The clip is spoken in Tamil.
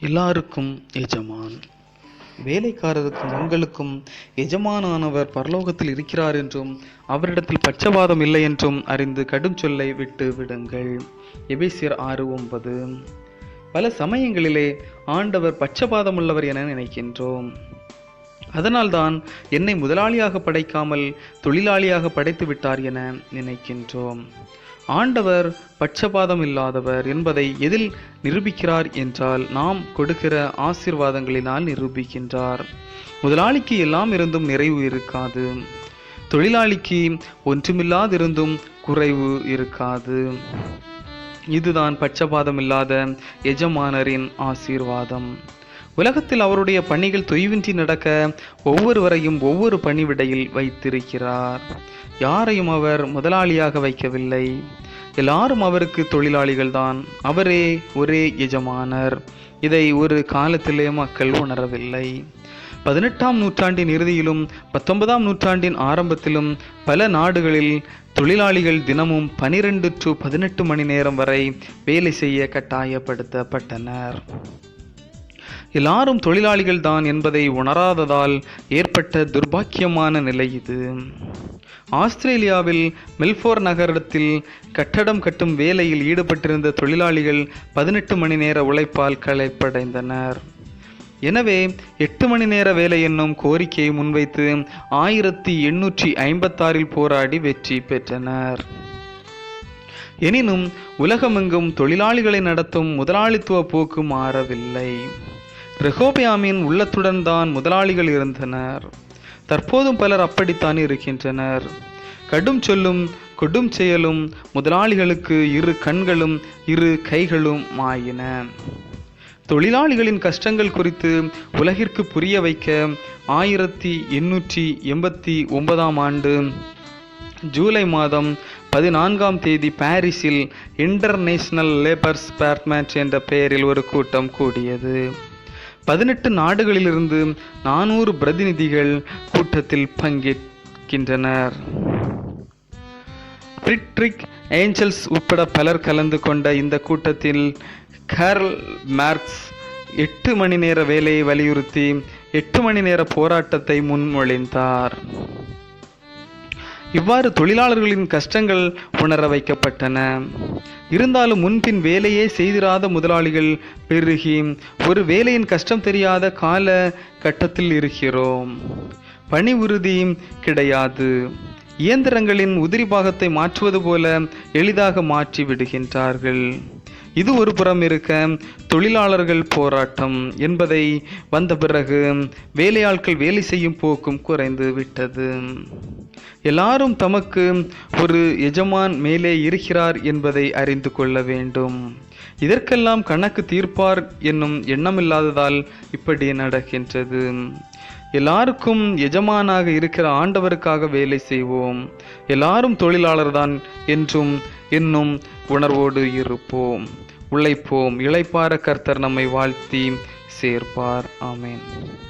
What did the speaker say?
எல்லாருக்கும் எஜமான். வேலைக்காரருக்கும் உங்களுக்கும் எஜமானானவர் பரலோகத்தில் இருக்கிறார் என்றும் அவரிடத்தில் பட்சபாதம் இல்லை என்றும் அறிந்து கடும் சொல்லை விட்டு விடுங்கள். எபேசியர் ஆறு ஒன்பது. பல சமயங்களிலே ஆண்டவர் பட்சபாதம் உள்ளவர் என நினைக்கின்றோம். அதனால்தான் என்னை முதலாளியாக படைக்காமல் தொழிலாளியாக படைத்து விட்டார் என நினைக்கின்றோம். ஆண்டவர் பட்சபாதம் இல்லாதவர் என்பதை எதில் நிரூபிக்கிறார் என்றால் நாம் கொடுக்கிற ஆசிர்வாதங்களினால் நிரூபிக்கின்றார். முதலாளிக்கு எல்லாம் இருந்தும் நிறைவு இருக்காது. தொழிலாளிக்கு ஒன்றுமில்லாதிருந்தும் குறைவு இருக்காது. இதுதான் பட்சபாதம் இல்லாத எஜமானரின் ஆசீர்வாதம். உலகத்தில் அவருடைய பணிகள் தொய்வின்றி நடக்க ஒவ்வொருவரையும் ஒவ்வொரு பணிவிடையில் வைத்திருக்கிறார். யாரையும் அவர் முதலாளியாக வைக்கவில்லை. எல்லாரும் அவருக்கு தொழிலாளிகள் தான் அவரே ஒரே எஜமானர். இதை ஒரு காலத்திலே மக்கள் உணரவில்லை. பதினெட்டாம் நூற்றாண்டின் இறுதியிலும் பத்தொன்பதாம் நூற்றாண்டின் ஆரம்பத்திலும் பல நாடுகளில் தொழிலாளிகள் தினமும் பனிரெண்டு டு பதினெட்டு மணி நேரம் வரை வேலை செய்ய கட்டாயப்படுத்தப்பட்டனர். எல்லாரும் தொழிலாளிகள் தான் என்பதை உணராததால் ஏற்பட்ட துர்பாக்கியமான நிலை இது. ஆஸ்திரேலியாவில் மெல்போர் நகரத்தில் கட்டடம் கட்டும் வேலையில் ஈடுபட்டிருந்த தொழிலாளிகள் பதினெட்டு மணி நேர உழைப்பால் களைப்படைந்தனர். எனவே எட்டு மணி நேர வேலை என்னும் கோரிக்கையை முன்வைத்து ஆயிரத்தி எண்ணூற்றி ஐம்பத்தாறில் போராடி வெற்றி பெற்றனர். எனினும் உலகமெங்கும் தொழிலாளிகளை நடத்தும் முதலாளித்துவ போக்கு மாறவில்லை. ரெகோபியாமின் உள்ளத்துடன் தான் முதலாளிகள் இருந்தனர். தற்போதும் பலர் அப்படித்தான் இருக்கின்றனர். கடும் சொல்லும் கொடும் செயலும் முதலாளிகளுக்கு இரு கண்களும் இரு கைகளும் ஆயின. தொழிலாளிகளின் கஷ்டங்கள் குறித்து உலகிற்கு புரிய வைக்க ஆயிரத்தி எண்ணூற்றி எண்பத்தி ஒன்பதாம் ஆண்டு ஜூலை மாதம் பதினான்காம் தேதி பாரிஸில் இன்டர்நேஷனல் லேபர்ஸ் ஸ்பேர்ட்மேட் என்ற பெயரில் ஒரு கூட்டம் கூடியது. பதினெட்டு நாடுகளிலிருந்து நானூறு பிரதிநிதிகள் கூட்டத்தில் பங்கேற்கின்றனர். பிரிட்ரிக் ஏஞ்சல்ஸ் உட்பட பலர் கலந்து கொண்ட இந்த கூட்டத்தில் கார்ல் மார்க்ஸ் எட்டு மணி நேர வேலையை வலியுறுத்தி எட்டு மணி நேர போராட்டத்தை முன்மொழிந்தார். இவ்வாறு தொழிலாளர்களின் கஷ்டங்கள் உணர வைக்கப்பட்டன. இருந்தாலும் முன்பின் வேலையே செய்திராத முதலாளிகள் பெருகி ஒரு வேலையின் கஷ்டம் தெரியாத கால கட்டத்தில் இருக்கிறோம். பணி உறுதி கிடையாது. இயந்திரங்களின் உதிரி பாகத்தை மாற்றுவது போல எளிதாக மாற்றி விடுகின்றார்கள். இது ஒரு புறம் இருக்க தொழிலாளர்கள் போராட்டம் என்பதை வந்த பிறகு வேலையாட்கள் வேலை செய்யும் போக்கும் குறைந்து விட்டது. எல்லாரும் தமக்கு ஒரு எஜமான் மேலே இருக்கிறார் என்பதை அறிந்து கொள்ள வேண்டும். இதற்கெல்லாம் கணக்கு தீர்ப்பார் என்னும் எண்ணமில்லாததால் இப்படி நடக்கின்றது. எல்லாருக்கும் எஜமானாக இருக்கிற ஆண்டவருக்காக வேலை செய்வோம். எல்லாரும் தொழிலாளர்தான் என்றும் என்னும் உணர்வோடு இருப்போம். உழைப்போம். இளைப்பார கர்த்தர் நம்மை வாழ்த்தி சேர்ப்பார். ஆமேன்.